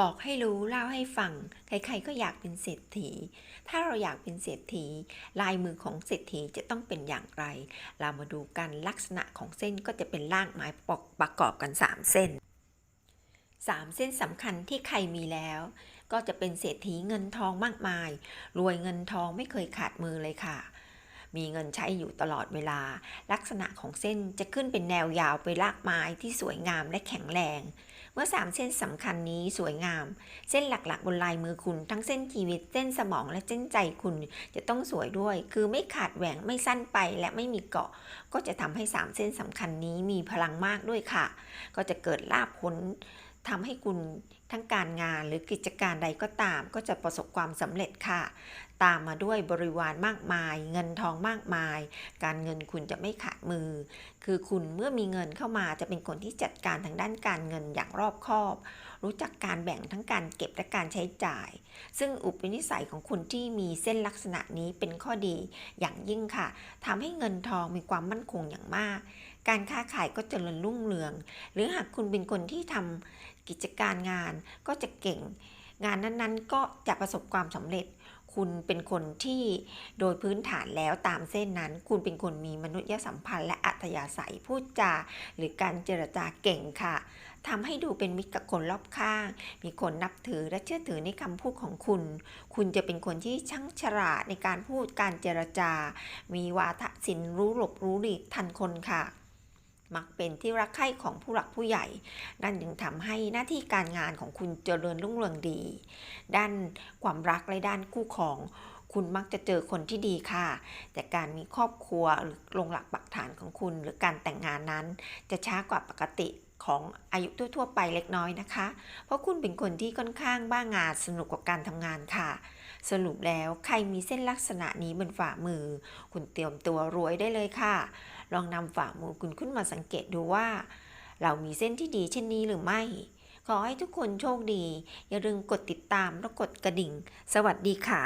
บอกให้รู้เล่าให้ฟัง ใครๆก็อยากเป็นเศรษฐี ถ้าเราอยากเป็นเศรษฐี ลายมือของเศรษฐีจะต้องเป็นอย่างไร เรามาดูกันลักษณะของเส้นก็จะเป็นล่างไม้ประกอบกัน 3 เส้น 3 เส้นสำคัญที่ใครมีแล้ว ก็จะเป็นเศรษฐีเงินทองมากมาย รวยเงินทองไม่เคยขาดมือเลยค่ะ มีเงินใช้อยู่ตลอดเวลา ลักษณะของเส้นจะขึ้นเป็นแนวยาวไปลากไม้ที่สวยงามและแข็งแรง มื่อ 3 เส้นสำคัญนี้สวยงาม เส้นหลักๆ บนลายมือคุณ ทั้งเส้นชีวิต เส้นสมองและเส้นใจคุณจะต้องสวยด้วย คือไม่ขาดแหว่งไม่สั้นไปและไม่มีเกาะ ก็จะทำให้ 3 เส้นสำคัญนี้มีพลังมากด้วยค่ะ ก็จะเกิดลาภผล ทำให้คุณทั้งการงานหรือกิจการใดก็ตาม ก็จะประสบความสำเร็จค่ะ ตามมาด้วยบริวารมากมาย เงินทองมากมาย การเงินคุณจะไม่ขาดมือ คือคุณเมื่อมีเงินเข้ามาจะเป็นคนที่จัดการทางด้านการเงินอย่างรอบคอบ รู้จักการแบ่งทั้งการเก็บและการใช้จ่าย ซึ่งอุปนิสัยของคุณที่มีเส้นลักษณะนี้เป็นข้อดีอย่างยิ่งค่ะทำให้เงินทองมีความมั่นคงอย่างมาก การค้าขายก็เจริญรุ่งเรือง หรือหากคุณเป็นคนที่ทำ กิจการงานก็จะเก่ง งานนั้นๆ ก็จะประสบความสำเร็จ คุณเป็นคนที่โดยพื้นฐานแล้วตามเส้นนั้น คุณเป็นคนมีมนุษยสัมพันธ์และอัธยาศัยพูดจา หรือการเจรจาเก่งค่ะทำให้ดูเป็นมิตรกับคนรอบข้าง มีคนนับถือและเชื่อถือในคำพูดของคุณ คุณจะเป็นคนที่ช่างฉลาดในการพูดการเจรจา มีวาทศิลป์รู้หลบรู้หลีกทันคนค่ะ มักเป็นที่รักใคร่ของผู้หลักผู้ใหญ่ นั่นจึงทำให้หน้าที่การงานของคุณเจริญรุ่งเรืองดี ด้านความรักและด้านคู่ของคุณมักจะเจอคนที่ดีค่ะ แต่การมีครอบครัวหรือลงหลักปักฐานของคุณ หรือการแต่งงานนั้น จะช้ากว่าปกติ ของอายุทั่ว ๆ ไปเล็กน้อยนะคะ เพราะคุณเป็นคนที่ค่อนข้างบ้างงานสนุกกับการทำงานค่ะ สรุปแล้วใครมีเส้นลักษณะนี้บนฝ่ามือ คุณเตรียมตัวรวยได้เลยค่ะ ลองนำฝ่ามือคุณขึ้นมาสังเกตดูว่า เรามีเส้นที่ดีเช่นนี้หรือไม่ ขอให้ทุกคนโชคดี อย่าลืมกดติดตามและกดกระดิ่ง สวัสดีค่ะ